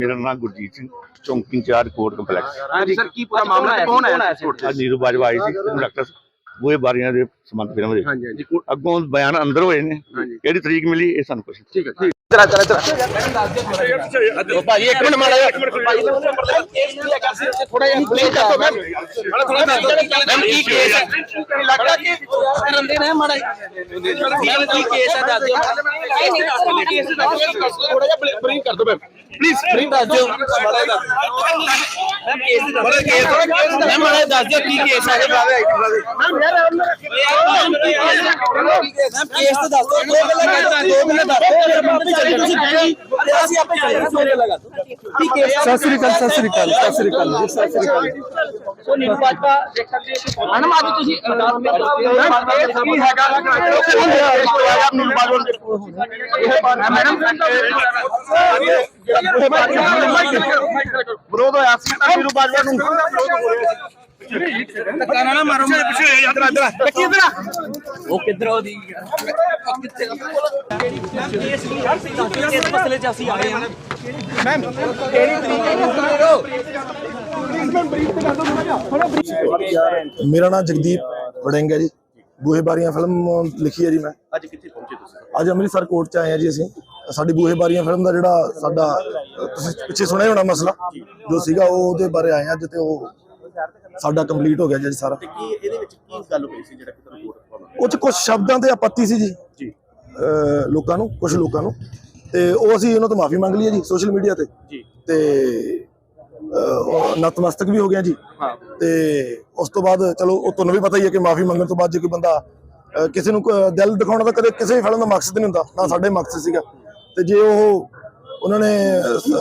ਮੇਰਾ ਨਾਮ ਗੁਰਜੀਤ ਸਿੰਘ ਚੌਂਕੀ ਇੰਚਾਰਜ ਕੋਰਟ ਕੰਪਲੈਕਸ। ਹਾਂਜੀ ਸਰ ਕੀ ਪੂਰਾ ਮਾਮਲਾ ਤੇ ਕੌਣ ਆਇਆ ਸੀ ਕੋਰਟ ਅੱਜ ਨੀਰੂ ਬਾਜਵਾ ਆਈ ਸੀ ਡਾਕਟਰ ਬੂਹੇ ਬਾਰੀਆਂ ਦੇ ਸੰਬੰਧ ਫਿਲਮ ਦੇ। ਹਾਂਜੀ ਹਾਂਜੀ ਅੱਗੋਂ ਬਿਆਨ ਅੰਦਰ ਹੋਏ ਨੇ। ਕਿਹੜੀ ਤਰੀਕ ਮਿਲੀ ਇਹ ਸਾਨੂੰ ਕੁਛ ਠੀਕ ਹੈ ਠੀਕ ਚਲਾ ਚਲਾ ਚਲਾ। ਭਾਈ ਇੱਕ ਮਿੰਟ ਮਾੜਾ ਜਿਹਾ। ਭਾਈ ਕੇਸ ਕੀ ਹੈਗਾ ਸੀ ਥੋੜਾ ਜਿਹਾ ਪਲੀਜ਼ ਦੱਸੋ ਮੈਮ। ਥੋੜਾ ਥੋੜਾ ਮੈਮ ਕੀ ਕੇਸ ਹੈ? ਲੱਗਦਾ ਕਿ ਰੰਦੇ ਨੇ ਮਾੜਾ ਮੈਮ ਕੀ ਕੇਸ ਹੈ? ਦੱਸ ਦਿਓ। ਨਹੀਂ ਨਹੀਂ ਕੇਸ ਥੋੜਾ ਜਿਹਾ ਬਰੀਫ ਕਰ ਦਿਓ ਮੈਮ। ਪਲੀਜ਼ ਬਰੀਫ ਦੱਸ ਦਿਓ। ਮਾੜਾ ਜਿਹਾ ਮੈਮ ਕੇਸ ਦੱਸ ਦਿਓ। ਮੈਮ ਮਾੜਾ ਜਿਹਾ ਦੱਸ ਦਿਓ ਕੀ ਕੇਸ ਹੈ। ਮੈਮ ਯਾਰ ਮੈਮ ਕੇਸ ਤਾਂ ਦੱਸ ਦੋ ਗੱਲਾਂ ਦੱਸ ਦਿਓ ਆਪੇ ਤੁਸੀਂ ਬੈਠੀ ਅਸੀਂ ਆਪੇ ਚੱਲੇ ਸੋਰੇ ਲਗਾ ਕੀ ਕੇਸ ਸਤਿ ਸ੍ਰੀ ਅਕਾਲ। ਸਤਿ ਸ੍ਰੀ ਅਕਾਲ ਸਤਿ ਸ੍ਰੀ ਅਕਾਲ ਜੀ ਸਤਿ ਸ੍ਰੀ ਅਕਾਲ ਸੋ ਨੀਰੂ ਬਾਜਵਾ ਦੇਖ ਮੈਡਮ ਅੱਜ ਤੁਸੀਂ ਕੀ ਹੈਗਾ ਮੈਡਮ ਵਿਰੋਧ ਹੋਇਆ ਸੀ ਤਾਂ ਨੀਰੂ ਬਾਜਵਾ ਨੂੰ ਧੱਕਾ ਨਾ ਮਾਰੋ ਮੇਰੇ ਪਿੱਛੇ ਇਧਰ ਇਧਰ ਕੱਟੀ ਇਧਰ ਉਹ ਕਿੱਧਰ ਉਹਦੀ ਇਸ ਮਸਲੇ 'ਚ ਅਸੀਂ ਆਏ ਹਾਂ ਮੇਰਾ ਨਾਮ ਜਗਦੀਪ ਵੜਿੰਗ ਹੈ ਜੀ। ਬੂਹੇ ਬਾਰੀਆਂ ਫਿਲਮ ਲਿਖੀ ਹੈ ਜੀ ਮੈਂ। ਅੱਜ ਕਿੱਥੇ ਪਹੁੰਚੇ ਤੁਸੀਂ? ਅੱਜ ਅੰਮ੍ਰਿਤਸਰ ਕੋਰਟ ਚ ਆਏ ਹਾਂ ਜੀ ਅਸੀਂ। ਸਾਡੀ ਬੂਹੇ ਬਾਰੀਆਂ ਫਿਲਮ ਦਾ ਜਿਹੜਾ ਸਾਡਾ ਤੁਸੀਂ ਪਿੱਛੇ ਸੁਣਿਆ ਹੋਣਾ ਮਸਲਾ ਜੋ ਸੀਗਾ ਉਹ ਉਹਦੇ ਬਾਰੇ ਆਏ ਹਾਂ ਅੱਜ ਤੇ ਉਹ ਸਾਡਾ ਕੰਪਲੀਟ ਹੋ ਗਿਆ ਜੀ ਸਾਰਾ। ਕੀ ਇਹਦੇ ਵਿੱਚ ਕੀ ਗੱਲ ਹੋਈ ਸੀ ਜਿਹੜਾ ਕਿ ਤੁਹਾਨੂੰ ਪਾਉਣਾ ਉਹ ਚ ਕੁਝ ਸ਼ਬਦਾਂ ਤੇ ਆਪੱਤੀ ਸੀ ਜੀ। ਜੀ। ਲੋਕਾਂ ਨੂੰ ਕੁਝ ਲੋਕਾਂ ਨੂੰ। ਤੇ ਉਹ ਅਸੀਂ ਉਹਨਾਂ ਤੋਂ ਮਾਫੀ ਮੰਗ ਲਈ ਹੈ ਜੀ ਸੋਸ਼ਲ ਮੀਡੀਆ ਤੇ। ਜੀ। ਤੇ ਨਤਮਸਤਕ ਵੀ ਹੋ ਗਿਆ ਜੀ। ਹਾਂ। ਤੇ ਉਸ ਤੋਂ ਬਾਅਦ ਚਲੋ ਉਹ ਤੁਹਾਨੂੰ ਵੀ ਪਤਾ ਹੀ ਹੈ ਕਿ ਮਾਫੀ ਮੰਗਣ ਤੋਂ ਬਾਅਦ ਜੇ ਕੋਈ ਬੰਦਾ ਕਿਸੇ ਨੂੰ ਦਿਲ ਦਿਖਾਉਣਾ ਤਾਂ ਕਦੇ ਕਿਸੇ ਵੀ ਫਿਲਮ ਦਾ ਮਕਸਦ ਨਹੀਂ ਹੁੰਦਾ ਨਾ ਸਾਡੇ ਮਕਸਦ ਸੀਗਾ। ਤੇ ਜੇ ਉਹ ਉਹਨਾਂ ਨੇ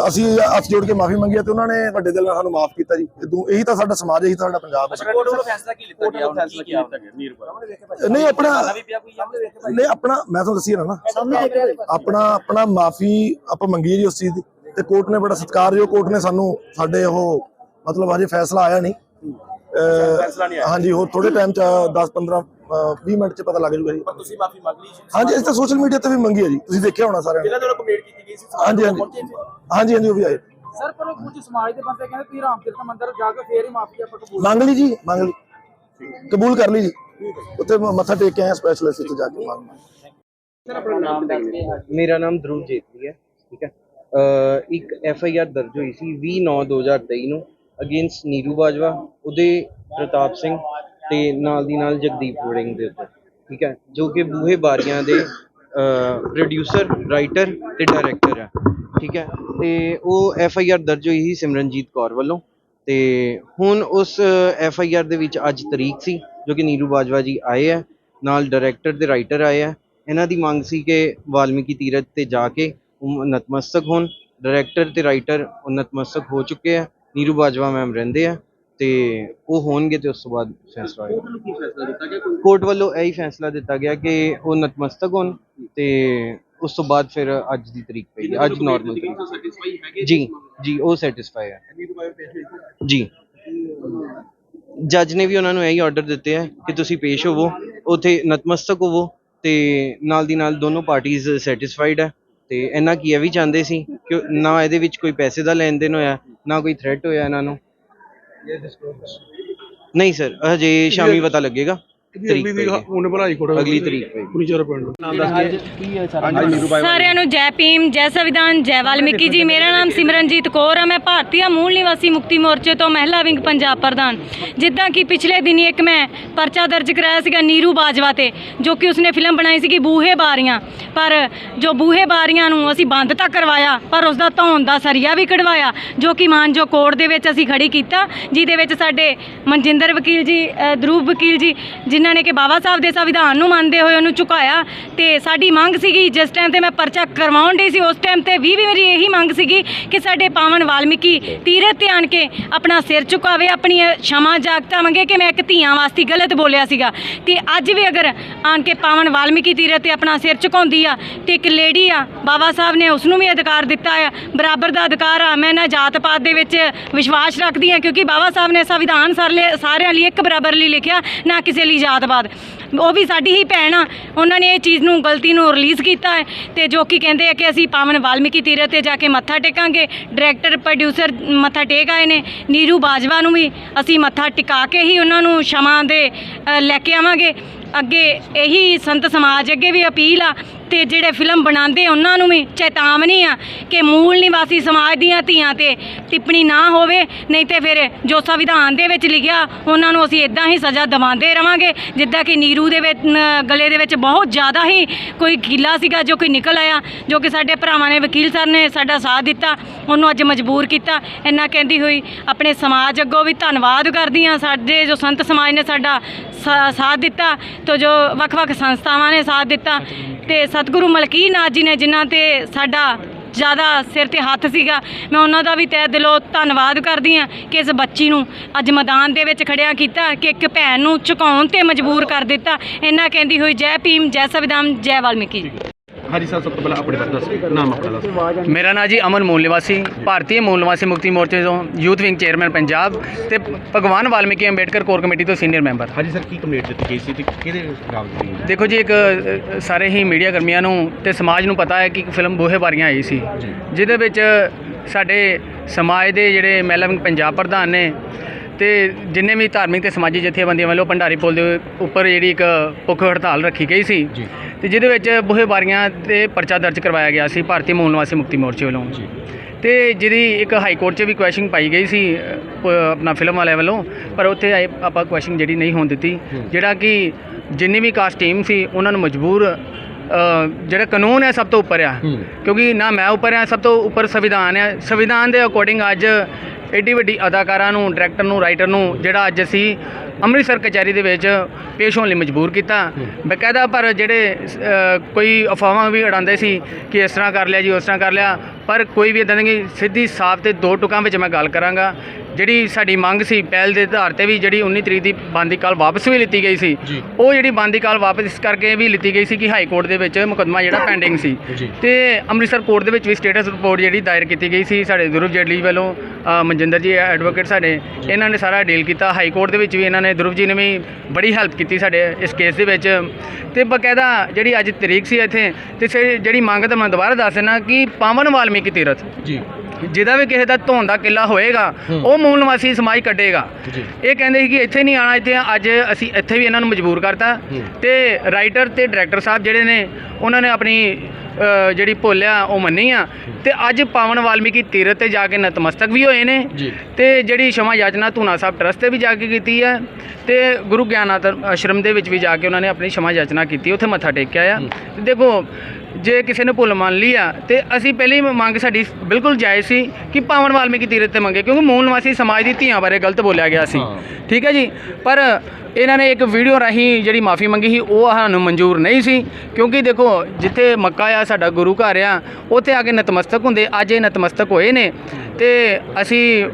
ਅਸੀਂ ਹੱਥ ਜੋੜ ਕੇ ਮਾਫੀ ਮੰਗੀ ਤੇ ਉਹਨਾਂ ਨੇ ਵੱਡੇ ਦਿਲ ਨਾਲ ਸਾਨੂੰ ਮਾਫ ਕੀਤਾ ਜੀ। ਇਦੋਂ ਇਹੀ ਤਾਂ ਸਾਡਾ ਸਮਾਜ ਇਹੀ ਤਾਂ ਸਾਡਾ ਪੰਜਾਬ ਹੈ। ਕੋਰਟ ਵੱਲੋਂ ਫੈਸਲਾ ਕੀ ਲਿੱਤਾ ਗਿਆ? ਫੈਸਲਾ ਕੀ ਲਿੱਤਾ ਗਿਆ ਨਹੀਂ ਆਪਣਾ ਨਹੀਂ ਮੈਂ ਤੁਹਾਨੂੰ ਦੱਸੀ ਨਾ। ਆਪਣਾ ਆਪਣਾ ਮਾਫੀ ਆਪਾਂ ਮੰਗੀ ਜੀ ਉਸ ਚੀਜ਼ ਦੀ। ਤੇ ਕੋਰਟ ਨੇ ਬੜਾ ਸਤਿਕਾਰਯੋਗ ਕੋਰਟ ਨੇ ਸਾਨੂੰ ਸਾਡੇ ਉਹ ਮਤਲਬ ਅਜੇ ਫੈਸਲਾ ਆਇਆ ਨਹੀਂ। ਅਹ, ਫੈਸਲਾ ਨਹੀਂ ਆਇਆ। ਹਾਂਜੀ ਹੋਰ ਥੋੜੇ ਟਾਈਮ ਚ 10 15 20 ਮਿੰਟ ਚ ਪਤਾ ਲੱਗ ਜੂਗਾ ਜੀ। ਪਰ ਤੁਸੀਂ ਮਾਫੀ ਮੰਗ ਲਈ ਸੀ। ਹਾਂਜੀ ਅਸੀਂ ਤਾਂ ਸੋਸ਼ਲ ਮੀਡੀਆ ਤੇ ਵੀ ਮੰਗੀ ਹੈ ਜੀ। ਤੁਸੀਂ ਦੇਖਿਆ ਹੋਣਾ ਸਾਰਿਆਂ ਨੇ। ਜਿਹਨਾਂ ਦੇ ਕੰਪਲੀਟ ਕੀਤੀ ਗਈ ਸੀ ਹਾਂਜੀ ਹਾਂਜੀ। ਹਾਂਜੀ ਹਾਂਜੀ ਉਹ ਵੀ ਆਏ। ਸਰ ਪਰ ਉਹ ਕੁਝ ਸਮਾਜ ਦੇ ਬੰਦੇ ਕਹਿੰਦੇ ਤੁਸੀਂ ਰਾਮ ਤੀਰਥ ਮੰਦਿਰ ਜਾ ਕੇ ਫੇਰ ਹੀ ਮਾਫੀ ਆਪਾਂ ਕਬੂਲ ਮੰਗ ਲਈ ਜੀ ਮੰਗ ਲਈ। ਕਬੂਲ ਕਰ ਲਈ ਜੀ। ਉੱਥੇ ਮੱਥਾ ਟੇਕ ਕੇ ਆਏ ਸਪੈਸ਼ਲ ਅਸੀਂ ਜਾ ਕੇ। ਮੰਗ ਮੇਰਾ ਨਾਮ ਧਰੁਵ ਜੇਤਲੀ ਹੈ ਠੀਕ ਹੈ। ਅ ਇੱਕ ਐਫ ਆਈ ਆਰ ਦਰਜ ਹੋਈ ਸੀ 20/9/2023 ਨੂੰ ਅਗੇਂਸਟ ਨੀਰੂ ਬਾਜਵਾ ਉਹਦੇ ਪ੍ਰਤਾਪ ਸਿੰਘ ਤੇ ਨਾਲ ਦੀ ਨਾਲ ਜਗਦੀਪ ਵੜਿੰਗ ਦੇ ਉੱਤੇ, ਠੀਕ ਹੈ, ਜੋ ਕਿ ਬੂਹੇ ਬਾਰੀਆਂ ਦੇ ਪ੍ਰੋਡਿਊਸਰ ਰਾਈਟਰ ਤੇ ਡਾਇਰੈਕਟਰ ਹੈ, ਠੀਕ ਹੈ, ਤੇ ਉਹ ਐਫ ਆਈ ਆਰ ਦਰਜ ਹੋਈ ਸੀ ਸਿਮਰਨਜੀਤ ਕੌਰ ਵੱਲੋਂ, ਤੇ ਹੁਣ ਉਸ ਐਫ ਆਈ ਆਰ ਦੇ ਵਿੱਚ ਅੱਜ ਤਰੀਕ ਸੀ, ਜੋ ਕਿ ਨੀਰੂ ਬਾਜਵਾ ਜੀ ਆਏ ਹੈ, ਨਾਲ ਡਾਇਰੈਕਟਰ ਤੇ ਰਾਈਟਰ ਆਏ ਹੈ, ਇਹਨਾਂ ਦੀ ਮੰਗ ਸੀ ਕਿ ਵਾਲਮੀਕੀ ਤੀਰਥ ਤੇ ਜਾ ਕੇ ਉਹ ਨਤਮਸਤਕ ਹੋਣ ਡਾਇਰੈਕਟਰ ਤੇ ਰਾਈਟਰ ਉਹ ਨਤਮਸਤਕ ਹੋ ਚੁੱਕੇ ਆ ਨੀਰੂ ਬਾਜਵਾ ਮੈਮ ਰਹਿੰਦੇ ਆ ਤੇ ਉਹ ਹੋਣਗੇ ਤੇ ਉਸ ਤੋਂ ਬਾਅਦ ਫੈਸਲਾ ਹੋਏਗਾ। ਕੀ ਫੈਸਲਾ ਦਿੱਤਾ ਗਿਆ? ਕੋਈ ਕੋਰਟ ਵੱਲੋਂ ਇਹੀ ਫੈਸਲਾ ਦਿੱਤਾ ਗਿਆ ਕਿ ਉਹ ਨਤਮਸਤਕ ਹੋਣ ਤੇ ਉਸ ਤੋਂ ਬਾਅਦ ਫਿਰ ਅੱਜ ਦੀ ਤਰੀਕ ਪਈ ਹੈ। ਅੱਜ ਨਾਰਮਲ ਤਰੀਕ। ਸੈਟੀਸਫਾਈ ਹੈਗੇ ਜੀ ਜੀ ਉਹ ਸੈਟੀਸਫਾਈ ਹੈ। ਜੀ। ਜੱਜ ਨੇ ਵੀ ਉਹਨਾਂ ਨੂੰ ਇਹੀ ਆਰਡਰ ਦਿੱਤੇ ਹੈ ਕਿ ਤੁਸੀਂ ਪੇਸ਼ ਹੋਵੋ ਉਥੇ ਨਤਮਸਤਕ ਹੋਵੋ ਤੇ ਨਾਲ ਦੀ ਨਾਲ ਦੋਨੋਂ ਪਾਰਟੀਆਂ ਸੈਟੀਸਫਾਈਡ ਹੈ ਤੇ ਇਹਨਾਂ ਕੀ ਇਹ ਵੀ ਚਾਹੁੰਦੇ ਸੀ ਕਿ ਨਾ ਇਹਦੇ ਵਿੱਚ ਕੋਈ ਪੈਸੇ ਦਾ ਲੈਣ ਦੇਣ ਹੋਇਆ ਨਾ ਕੋਈ ਥ੍ਰੈਟ ਹੋਇਆ ਇਹਨਾਂ ਨੂੰ। ਨਹੀਂ ਸਰ ਹਜੇ ਸ਼ਾਮੀ ਪਤਾ ਲੱਗੇਗਾ। ਭਲਾਈ ਅਗਲੀ ਤਰੀਕ ਪਿੰਡ ਸਾਰਿਆਂ ਨੂੰ ਜੈ ਭੀਮ ਜੈ ਸੰਵਿਧਾਨ ਜੈ ਵਾਲਮੀਕੀ ਜੀ ਮੇਰਾ ਨਾਮ ਸਿਮਰਨਜੀਤ ਕੌਰ ਆ ਮੈਂ ਭਾਰਤੀ ਮੂਲ ਨਿਵਾਸੀ ਮੁਕਤੀ ਮੋਰਚੇ ਤੋਂ ਮਹਿਲਾ ਵਿੰਗ ਪੰਜਾਬ ਪ੍ਰਧਾਨ। ਜਿੱਦਾਂ ਕਿ ਪਿਛਲੇ ਦਿਨੀ ਇੱਕ ਮੈਂ ਪਰਚਾ ਦਰਜ ਕਰਾਇਆ ਸੀਗਾ ਨੀਰੂ ਬਾਜਵਾ ਤੇ ਜੋ ਕਿ ਉਸਨੇ ਫਿਲਮ ਬਣਾਈ ਸੀਗੀ ਬੂਹੇ ਬਾਰੀਆਂ। ਪਰ ਜੋ ਬੂਹੇ ਬਾਰੀਆਂ ਨੂੰ ਅਸੀਂ ਬੰਦ ਤਾਂ ਕਰਵਾਇਆ ਪਰ ਉਸ ਦਾ ਧੌਣ ਦਾ ਸਰੀਆ ਵੀ ਕਢਵਾਇਆ ਜੋ ਕਿ ਮਾਨਜੋ ਕੋਰਟ ਦੇ ਵਿੱਚ ਅਸੀਂ ਖੜੀ ਕੀਤਾ ਜਿਹਦੇ ਵਿੱਚ ਸਾਡੇ ਮਨਜਿੰਦਰ ਵਕੀਲ ਜੀ ਅ, ਧਰੂਵ ਵਕੀਲ ਜੀ ਜਿਨ੍ਹਾਂ ਨੇ ਕਿ ਬਾਬਾ ਸਾਹਿਬ ਦੇ ਸੰਵਿਧਾਨ ਨੂੰ ਮੰਨਦੇ ਹੋਏ ਉਹਨੂੰ ਝੁਕਾਇਆ ਤੇ ਸਾਡੀ ਮੰਗ ਸੀਗੀ, ਜਿਸ ਟਾਈਮ ਤੇ ਮੈਂ ਪਰਚਾ ਕਰਵਾਉਣ ਡਈ ਸੀ, ਉਸ ਟਾਈਮ ਤੇ ਵੀ ਮੇਰੀ ਇਹੀ ਮੰਗ ਸੀਗੀ ਕਿ ਸਾਡੇ ਪਾਵਨ ਵਾਲਮੀਕੀ ਤੀਰਥ ਤੇ ਆਣ ਕੇ ਆਪਣਾ ਸਿਰ ਝੁਕਾਵੇ ਆਪਣੀ ਸ਼ਮਾ ਜਾਗਤਾ ਮੰਗੇ ਕਿ ਮੈਂ ਇੱਕ ਧੀਆਂ ਵਾਸਤੇ ਗਲਤ ਬੋਲਿਆ ਸੀਗਾ। ਤੇ ਅੱਜ ਵੀ ਅਗਰ ਆਣ ਕੇ ਪਾਵਨ ਵਾਲਮੀਕੀ ਤੀਰਥ ਤੇ ਆਪਣਾ ਸਿਰ ਝੁਕਾਉਂਦੀ ਆ ਤੇ ਇੱਕ ਲੇਡੀ ਆ, ਬਾਬਾ ਸਾਹਿਬ ਨੇ ਉਸ ਨੂੰ ਵੀ ਅਧਿਕਾਰ ਦਿੱਤਾ ਆ, ਬਰਾਬਰ ਦਾ ਅਧਿਕਾਰ ਆ, ਮੈਂ ਨਾ ਜਾਤ ਪਾਤ ਦੇ ਵਿੱਚ ਵਿਸ਼ਵਾਸ ਰੱਖਦੀ ਆ ਕਿਉਂਕਿ ਬਾਬਾ ਸਾਹਿਬ ਨੇ ਸੰਵਿਧਾਨ ਸਾਰੇ ਸਾਰਿਆਂ ਲਈ ਇੱਕ ਬਰਾਬਰ ਲਈ ਲਿਖਿਆ, ਨਾ ਕਿਸੇ ਲਈ ਜਾਤ ਉਹ ਵੀ ਸਾਡੀ ਹੀ ਭੈਣ ਆ। ਉਹਨਾਂ ਨੇ ਇਹ ਚੀਜ਼ ਨੂੰ, ਗਲਤੀ ਨੂੰ ਰਿਲੀਜ਼ ਕੀਤਾ ਹੈ ਤੇ ਜੋ ਕਿ ਕਹਿੰਦੇ ਆ ਕਿ ਅਸੀਂ ਪਾਵਨ ਵਾਲਮੀਕੀ ਤੀਰਥ ਤੇ ਜਾ ਕੇ ਮੱਥਾ ਟੇਕਾਂਗੇ। ਡਾਇਰੈਕਟਰ ਪ੍ਰੋਡਿਊਸਰ ਮੱਥਾ ਟੇਕ ਆਏ ਨੇ। ਨੀਰੂ ਬਾਜਵਾ ਨੂੰ ਵੀ ਅਸੀਂ ਮੱਥਾ ਟਿਕਾ ਕੇ ਹੀ ਉਹਨਾਂ ਨੂੰ ਸ਼ਮਾ ਦੇ ਲੈ ਕੇ ਆਵਾਂਗੇ। ਅੱਗੇ ਇਹੀ ਸੰਤ ਸਮਾਜ ਅੱਗੇ ਵੀ ਅਪੀਲ ਆ ਤੇ ਜਿਹੜੇ ਫਿਲਮ ਬਣਾਉਂਦੇ ਉਹਨਾਂ ਨੂੰ ਵੀ ਚੇਤਾਵਨੀ ਆ ਕਿ ਮੂਲ ਨਿਵਾਸੀ ਸਮਾਜ ਦੀਆਂ ਧੀਆਂ ਤੇ ਟਿੱਪਣੀ ਨਾ ਹੋਵੇ, ਨਹੀਂ ਤੇ ਫਿਰ ਜੋ ਸੰਵਿਧਾਨ ਦੇ ਵਿੱਚ ਲਿਖਿਆ, ਉਹਨਾਂ ਨੂੰ ਅਸੀਂ ਇਦਾਂ ਹੀ ਸਜ਼ਾ ਦਿਵਾਉਂਦੇ ਰਵਾਂਗੇ, ਜਿੱਦਾਂ ਕਿ ਨੀਰੂ ਦੇ ਵਿੱਚ ਗਲੇ ਦੇ ਵਿੱਚ ਬਹੁਤ ਜ਼ਿਆਦਾ ਹੀ ਕੋਈ ਕੀਲਾ ਸੀਗਾ ਜੋ ਕੋਈ ਨਿਕਲ ਆਇਆ, ਜੋ ਕਿ ਸਾਡੇ ਭਰਾਵਾਂ ਨੇ ਵਕੀਲ ਸਰ ਨੇ ਸਾਡਾ ਸਾਥ ਦਿੱਤਾ, ਉਹਨੂੰ ਅੱਜ ਮਜਬੂਰ ਕੀਤਾ, ਇੰਨਾ ਕਹਿੰਦੀ ਹੋਈ, ਆਪਣੇ ਸਮਾਜ ਅੱਗੋਂ ਵੀ ਧੰਨਵਾਦ ਕਰਦੀ ਹਾਂ ਸਾਡੇ ਜੋ ਸੰਤ ਸਮਾਜ ਨੇ ਸਾਡਾ ਸਾਥ ਦਿੱਤਾ ਤੇ ਜੋ ਵੱਖ-ਵੱਖ ਸੰਸਥਾਵਾਂ ਨੇ ਸਾਥ ਦਿੱਤਾ ਤੇ ਸਤਿਗੁਰੂ ਮਲਕੀ ਨਾਥ ਜੀ ਨੇ ਜਿਨ੍ਹਾਂ ਤੇ ਸਾਡਾ ਜ਼ਿਆਦਾ ਸਿਰ ਤੇ ਹੱਥ ਸੀਗਾ, ਮੈਂ ਉਹਨਾਂ ਦਾ ਵੀ ਤਹਿ ਦਿਲੋਂ ਧੰਨਵਾਦ ਕਰਦੀ ਹਾਂ ਕਿ ਇਸ ਬੱਚੀ ਨੂੰ ਅੱਜ ਮੈਦਾਨ ਦੇ ਵਿੱਚ ਖੜਿਆ ਕੀਤਾ, ਕਿ ਇੱਕ ਭੈਣ ਨੂੰ ਝੁਕਾਉਣ ਤੇ ਮਜਬੂਰ ਕਰ ਦਿੱਤਾ। ਇਹਨਾਂ ਕਹਿੰਦੀ ਹੋਈ, ਜੈ ਭੀਮ, ਜੈ ਸੰਵਿਧਾਨ, ਜੈ ਵਾਲਮੀਕੀ ਜੀ। ਹਾਂਜੀ ਸਰ ਸਭ ਤੋਂ ਪਹਿਲਾਂ ਆਪਣੇ ਬਾਰੇ ਦੱਸੋ ਨਾਮ ਆਪਣਾ ਦੱਸੋ। ਮੇਰਾ ਨਾਂ ਜੀ ਅਮਨ ਮੂਲ ਨਿਵਾਸੀ ਭਾਰਤੀ ਮੂਲ ਨਿਵਾਸੀ ਮੁਕਤੀ ਮੋਰਚੇ ਤੋਂ ਯੂਥ ਵਿੰਗ ਚੇਅਰਮੈਨ ਪੰਜਾਬ ਤੇ ਭਗਵਾਨ ਵਾਲਮੀਕੀ ਅੰਬੇਡਕਰ ਕੋਰ ਕਮੇਟੀ ਤੋਂ ਸੀਨੀਅਰ ਮੈਂਬਰ। ਹਾਂਜੀ ਸਰ ਕੀ ਕੰਪਲੇਂਟ ਦਿੱਤੀ ਗਈ ਸੀ ਤੇ ਕਿਹਦੇ ਖਿਲਾਫ ਦਿੱਤੀ ਗਈ ਦੇਖੋ ਜੀ ਇੱਕ ਅ, ਸਾਰੇ ਹੀ ਮੀਡੀਆ ਕਰਮੀਆਂ ਨੂੰ ਤੇ ਸਮਾਜ ਨੂੰ ਪਤਾ ਹੈ ਕਿ ਇੱਕ ਫਿਲਮ ਬੋਹੇ ਬਾਰੀਆਂ ਆਈ ਸੀ। ਜਿਹਦੇ ਵਿੱਚ ਸਾਡੇ ਸਮਾਜ ਦੇ ਜਿਹੜੇ ਮਹਿਲਾ ਵਿੰਗ ਪੰਜਾਬ ਪ੍ਰਧਾਨ ਨੇ ਤੇ ਜਿੰਨੇ ਵੀ ਧਾਰਮਿਕ ਤੇ ਸਮਾਜੀ ਜਥੇਬੰਦੀਆਂ ਵੱਲੋਂ ਭੰਡਾਰੀ ਪੁਲ ਦੇ ਉੱਪਰ ਜਿਹੜੀ ਇੱਕ ਭੁੱਖ ਹੜਤਾਲ ਰੱਖੀ ਗਈ ਸੀ ਤੇ ਜਿਹਦੇ ਵਿੱਚ ਬੋਹੇ ਬਾਰੀਆਂ ਤੇ ਪਰਚਾ ਦਰਜ ਕਰਵਾਇਆ ਗਿਆ ਸੀ ਭਾਰਤੀ ਮੂਲ ਨਿਵਾਸੀ ਮੁਕਤੀ ਮੋਰਚੇ ਵੱਲੋਂ। ਤੇ ਜਿਹਦੀ ਇੱਕ ਹਾਈ ਕੋਰਟ 'ਚ ਵੀ ਕੁਐਸ਼ਨ ਪਾਈ ਗਈ ਸੀ ਆਪਣਾ ਫਿਲਮ ਵਾਲਿਆਂ ਵੱਲੋਂ ਪਰ ਉੱਥੇ ਆਪਾਂ ਕੁਐਸ਼ਨ ਜਿਹੜੀ ਨਹੀਂ ਹੋਣ ਦਿੱਤੀ। ਜਿਹੜਾ ਕਿ ਜਿੰਨੀ ਵੀ ਕਾਸਟ ਟੀਮ ਸੀ ਉਹਨਾਂ ਨੂੰ ਮਜਬੂਰ ਜਿਹੜਾ ਕਾਨੂੰਨ ਹੈ ਸਭ ਤੋਂ ਉੱਪਰ ਆ। ਕਿਉਂਕਿ ਨਾ ਮੈਂ ਉੱਪਰ ਆ ਸਭ ਤੋਂ ਉੱਪਰ ਸੰਵਿਧਾਨ ਹੈ ਸੰਵਿਧਾਨ ਦੇ ਅਕੋਰਡਿੰਗ ਅੱਜ ਐਡੀ ਵੱਡੀ ਅਦਾਕਾਰਾਂ ਨੂੰ ਡਾਇਰੈਕਟਰ ਨੂੰ ਰਾਈਟਰ ਨੂੰ, ਜਿਹੜਾ ਅੱਜ ਅਸੀਂ ਅੰਮ੍ਰਿਤਸਰ ਕਚਹਿਰੀ ਦੇ ਵਿੱਚ ਪੇਸ਼ ਹੋਣ ਲਈ ਮਜਬੂਰ ਕੀਤਾ। ਬਕਾਇਦਾ ਪਰ ਜਿਹੜੇ ਕੋਈ ਅਫਵਾਹਾਂ ਵੀ ਉਡਾਉਂਦੇ ਸੀ ਕਿ ਇਸ ਤਰ੍ਹਾਂ ਕਰ ਲਿਆ ਜੀ, ਉਸ ਤਰ੍ਹਾਂ ਕਰ ਲਿਆ ਪਰ ਕੋਈ ਵੀ ਇਦਾਂ ਦੀ ਸਿੱਧੀ ਸਾਫ਼ ਤੇ ਦੋ ਟੁਕਾਂ ਵਿੱਚ ਮੈਂ ਗੱਲ ਕਰਾਂਗਾ। ਜਿਹੜੀ ਸਾਡੀ ਮੰਗ ਸੀ ਪਹਿਲ ਦੇ ਆਧਾਰ ਤੇ ਵੀ ਜਿਹੜੀ 19 ਤਰੀਕ ਦੀ ਬੰਦੀ ਕਾਲ ਵਾਪਸ ਵੀ ਲਿੱਤੀ ਗਈ ਸੀ। ਉਹ ਜਿਹੜੀ ਬੰਦੀ ਕਾਲ ਵਾਪਸ ਇਸ ਕਰਕੇ ਵੀ ਲਿੱਤੀ ਗਈ ਸੀ ਕਿ ਹਾਈ ਕੋਰਟ ਦੇ ਵਿੱਚ ਮੁਕੱਦਮਾ ਜਿਹੜਾ ਪੈਂਡਿੰਗ ਸੀ। ਤੇ ਅੰਮ੍ਰਿਤਸਰ ਕੋਰਟ ਦੇ ਵਿੱਚ ਵੀ ਸਟੇਟਸ ਰਿਪੋਰਟ ਜਿਹੜੀ ਦਾਇਰ ਕੀਤੀ ਗਈ ਸੀ ਸਾਡੇ ਧਰੁਵ ਜੇਟਲੀ ਵੱਲੋਂ ਮਨਜਿੰਦਰ ਜੀ ਐਡਵੋਕੇਟ ਸਾਡੇ ਇਹਨਾਂ ਨੇ ਸਾਰਾ ਡੀਲ ਕੀਤਾ। ਹਾਈ ਕੋਰਟ ਦੇ ਵਿੱਚ ਵੀ ਇਹਨਾਂ ਨੇ ਧਰੁਵ ਜੀ ਨੇ ਵੀ ਬੜੀ ਹੈਲਪ ਕੀਤੀ ਸਾਡੇ ਇਸ ਕੇਸ ਦੇ ਵਿੱਚ। ਤੇ ਬਕਾਇਦਾ ਜਿਹੜੀ ਅੱਜ ਤਰੀਕ ਸੀ ਇੱਥੇ ਤੇ ਜਿਹੜੀ ਮੰਗ ਤਾਂ ਮੈਂ ਦੁਬਾਰਾ ਦੱਸ ਦੇਣਾ ਕਿ ਪਾਵਨ ਵਾਲਮੀਕੀ ਤੀਰਥ। ਜੀ। ਜਿਹਦਾ ਵੀ ਕਿਸੇ ਦਾ ਧੋਣ ਦਾ ਕਿੱਲਾ ਹੋਏਗਾ ਉਹ ਮੂਲ ਨਿਵਾਸੀ ਸਮਾਜ ਕੱਢੇਗਾ। ਇਹ ਕਹਿੰਦੇ ਸੀ ਕਿ ਇੱਥੇ ਨਹੀਂ ਆਣਾ ਇੱਥੇ ਅੱਜ ਅਸੀਂ ਇੱਥੇ ਵੀ ਇਹਨਾਂ ਨੂੰ ਮਜਬੂਰ ਕਰਤਾ। ਤੇ ਰਾਈਟਰ ਤੇ ਡਾਇਰੈਕਟਰ ਸਾਹਿਬ ਜਿਹੜੇ ਨੇ ਉਹਨਾਂ ਨੇ ਆਪਣੀ ਜਿਹੜੀ ਭੁੱਲ ਆ ਉਹ ਮੰਨੀ ਆ। ਤੇ ਅੱਜ ਪਾਵਨ ਵਾਲਮੀਕੀ ਤੀਰਥ ਤੇ ਜਾ ਕੇ ਨਤਮਸਤਕ ਵੀ ਹੋਏ ਨੇ। ਤੇ ਜਿਹੜੀ ਸ਼ਮਾ ਯਾਚਨਾ ਧੂਨਾ ਸਾਹਿਬ ਟਰਸਟ ਤੇ ਵੀ ਜਾ ਕੇ ਕੀਤੀ ਹੈ ਤੇ ਗੁਰੂ ਗਿਆਨਾਥ ਆਸ਼ਰਮ ਦੇ ਵਿੱਚ ਵੀ ਜਾ ਕੇ ਉਹਨਾਂ ਨੇ ਆਪਣੀ ਸ਼ਮਾ ਯਾਚਨਾ ਕੀਤੀ ਉੱਥੇ ਮੱਥਾ ਟੇਕਿਆ ਆ। ਤੇ ਦੇਖੋ ਜੇ ਕਿਸੇ ਨੇ ਭੁੱਲ ਮੰਨ ਲਈ ਆ ਤੇ ਅਸੀਂ ਪਹਿਲੀ ਮੰਗ ਸਾਡੀ ਬਿਲਕੁਲ ਜਾਇਜ਼ ਸੀ ਕਿ ਪਾਵਨ ਵਾਲਮੀਕੀ ਤੀਰਥ ਤੇ ਮੰਗੇ ਕਿਉਂਕਿ ਮੂਲ ਨਿਵਾਸੀ ਸਮਾਜ ਦੀ ਧੀਆਂ ਬਾਰੇ ਗਲਤ ਬੋਲਿਆ ਗਿਆ ਸੀ। ਠੀਕ ਹੈ ਜੀ? ਪਰ ਇਹਨਾਂ ਨੇ ਇੱਕ ਵੀਡੀਓ ਰਾਹੀਂ ਜਿਹੜੀ ਮਾਫੀ ਮੰਗੀ ਸੀ, ਉਹ ਸਾਨੂੰ ਮਨਜ਼ੂਰ ਨਹੀਂ ਸੀ। ਕਿਉਂਕਿ ਦੇਖੋ, ਜਿੱਥੇ ਮੱਕਾ ਆ, ਸਾਡਾ ਗੁਰੂ ਘਰ ਆ, ਉੱਥੇ ਆ ਕੇ ਨਤਮਸਤਕ ਹੁੰਦੇ, ਅੱਜ ਇਹ ਨਤਮਸਤਕ ਹੋਏ ਨੇ। ਤੇ ਅਸੀਂ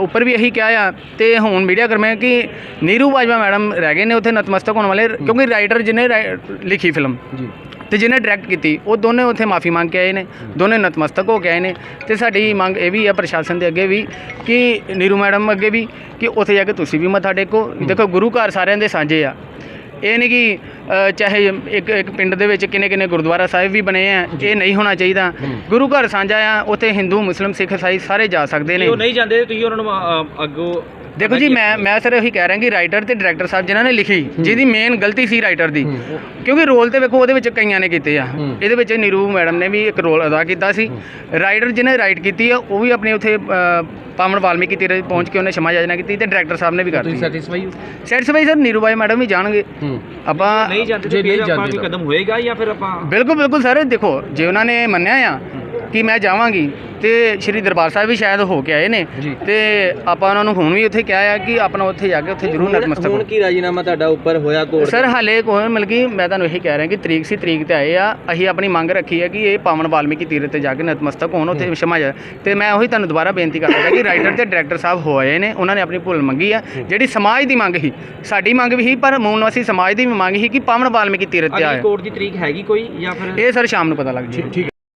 ਉੱਪਰ ਵੀ ਇਹੀ ਕਿਹਾ ਆ, ਤੇ ਹੁਣ ਮੀਡੀਆ ਕਰਮੇ ਕਿ ਨੀਰੂ ਬਾਜਵਾ ਮੈਡਮ ਰਹਿ ਗਏ ਨੇ ਉੱਥੇ ਨਤਮਸਤਕ ਹੋਣ ਵਾਲੇ, ਕਿਉਂਕਿ ਰਾਈਟਰ ਜਿਹਨੇ ਰਾਈ- ਲਿਖੀ ਫਿਲਮ। ਜੀ। ਤੇ ਜਿਹਨੇ ਡਾਇਰੈਕਟ ਕੀਤੀ ਉਹ ਦੋਨੇ ਉੱਥੇ ਮਾਫੀ ਮੰਗ ਕੇ ਆਏ ਨੇ ਦੋਨੇ ਨਤਮਸਤਕ ਹੋ ਕੇ ਆਏ ਨੇ। ਤੇ ਸਾਡੀ ਮੰਗ ਇਹ ਵੀ ਹੈ ਪ੍ਰਸ਼ਾਸਨ ਦੇ ਅੱਗੇ ਵੀ ਕਿ ਨੀਰੂ ਮੈਡਮ ਅੱਗੇ ਵੀ ਕਿ ਉੱਥੇ ਜਾ ਕੇ ਤੁਸੀਂ ਵੀ ਮੱਥਾ ਟੇਕੋ। ਦੇਖੋ ਗੁਰੂ ਘਰ ਸਾਰਿਆਂ ਦੇ ਸਾਂਝੇ ਆ। ਇਹ ਨਹੀਂ ਕਿ ਅ, ਚਾਹੇ ਇੱਕ ਇੱਕ ਪਿੰਡ ਦੇ ਵਿੱਚ ਕਿੰਨੇ ਕਿੰਨੇ ਗੁਰਦੁਆਰਾ ਸਾਹਿਬ ਵੀ ਬਣੇ ਆ ਇਹ ਨਹੀਂ ਹੋਣਾ ਚਾਹੀਦਾ। ਗੁਰੂ ਘਰ ਸਾਂਝਾ ਆ ਉੱਥੇ ਹਿੰਦੂ ਮੁਸਲਿਮ ਸਿੱਖ ਈਸਾਈ ਸਾਰੇ ਜਾ ਸਕਦੇ ਨੇ। ਉਹ ਨਹੀਂ ਜਾਂਦੇ ਤੁਸੀਂ ਉਹਨਾਂ ਨੂੰ ਅ, ਅੱਗੋਂ ਦੇਖੋ ਜੀ ਮੈਂ ਮੈਂ ਸਰ ਇਹੀ ਕਹਿ ਰਿਹਾ ਕਿ ਰਾਈਟਰ ਤੇ ਡਾਇਰੈਕਟਰ ਸਾਹਿਬ ਜਿਨ੍ਹਾਂ ਨੇ ਲਿਖੀ ਜਿਹਦੀ ਮੇਨ ਗਲਤੀ ਸੀ ਰਾਈਟਰ ਦੀ। ਕਿਉਂਕਿ ਰੋਲ ਤੇ ਵੇਖੋ ਉਹਦੇ ਵਿੱਚ ਕਈਆਂ ਨੇ ਕੀਤੇ ਆ। ਇਹਦੇ ਵਿੱਚ ਨੀਰੂ ਮੈਡਮ ਨੇ ਵੀ ਇੱਕ ਰੋਲ ਅਦਾ ਕੀਤਾ ਸੀ। ਰਾਈਟਰ ਜਿਹਨੇ ਰਾਈਟ ਕੀਤੀ ਆ ਉਹ ਵੀ ਆਪਣੇ ਉੱਥੇ ਪਾਵਨ ਵਾਲਮੀਕੀ ਤੀਰੇ ਪਹੁੰਚ ਕੇ ਉਹਨੇ ਸ਼ਮਾ ਯਾਜਨਾ ਕੀਤੀ ਤੇ ਡਾਇਰੈਕਟਰ ਸਾਹਿਬ ਨੇ ਵੀ ਕਰਤੀ। ਸੈਟੀਸਫਾਈ ਹੋ? ਸੈਟੀਸਫਾਈ ਸਰ ਨੀਰੂ ਬਾਈ ਮੈਡਮ ਵੀ ਜਾਣਗੇ। ਆਪਾਂ ਨਹੀਂ ਜਾਂਦੇ ਫਿਰ ਆਪਾਂ ਕੋਈ ਕਦਮ ਹੋਏਗਾ ਜਾਂ ਫਿਰ ਆਪਾਂ ਬਿਲਕੁਲ ਬਿਲਕੁਲ ਸਰ ਦੇਖੋ ਜੇ ਉਹਨਾਂ ਨੇ ਮੰਨਿਆ ਆ ਕਿ ਮੈਂ ਜਾਵਾਂਗੀ ਤੇ ਸ਼੍ਰੀ ਦਰਬਾਰ ਸਾਹਿਬ ਵੀ ਸ਼ਾਇਦ ਹੋ ਕੇ ਆਏ ਨੇ ਤੇ ਆਪਾਂ ਉਹਨਾਂ ਨੂੰ ਹੁਣ ਵੀ ਉੱਥੇ ਕਿਹਾ ਆ ਕਿ ਆਪਣਾ ਉੱਥੇ ਜਾ ਕੇ ਉੱਥੇ ਜ਼ਰੂਰ ਨਤਮਸਤਕ ਹੁਣ ਹੋ ਕੀ ਰਾਜੀਨਾਮਾ ਤੁਹਾਡਾ ਉੱਪਰ ਹੋਇਆ ਕੋਰਟ ਸਰ ਹਾਲੇ ਕੋਈ ਮਤਲਬ ਕਿ ਮੈਂ ਤੁਹਾਨੂੰ ਇਹੀ ਕਹਿ ਰਿਹਾ ਕਿ ਤਰੀਕ ਸੀ ਤਰੀਕ ਤੇ ਆਏ ਆ। ਅਸੀਂ ਆਪਣੀ ਮੰਗ ਰੱਖੀ ਹੈ ਕਿ ਇਹ ਪਾਵਨ ਵਾਲਮੀਕੀ ਤੀਰਥ ਤੇ ਜਾ ਕੇ ਨਤਮਸਤਕ ਹੋਣ ਉੱਥੇ ਸ਼ਮਾ ਜਾ ਤੇ ਮੈਂ ਉਹੀ ਤੁਹਾਨੂੰ ਦੁਬਾਰਾ ਬੇਨਤੀ ਕਰਦਾ ਕਿ ਰਾਈਟਰ ਤੇ ਡਾਇਰੈਕਟਰ ਸਾਹਿਬ ਹੋਏ ਨੇ ਉਹਨਾਂ ਨੇ ਆਪਣੀ ਭੁੱਲ ਮੰਗੀ ਆ। ਜਿਹੜੀ ਸਮਾਜ ਦੀ ਮੰਗ ਸੀ ਸਾਡੀ ਮੰਗ ਵੀ ਸੀ ਪਰ ਮੂਲ ਨਿਵਾਸੀ ਸਮਾਜ ਦੀ ਵੀ ਮੰਗ ਸੀ ਕਿ ਪਾਵਨ ਵਾਲਮੀਕੀ ਤੀਰਥ ਤੇ ਆਏ। ਕੋਰਟ ਦੀ ਤਰੀਕ ਹੈਗੀ ਕੋਈ ਜਾਂ ਫਿਰ ਇਹ ਸਰ ਸ਼ਾਮ ਨੂੰ ਪਤਾ ਲੱਗ ਜੀ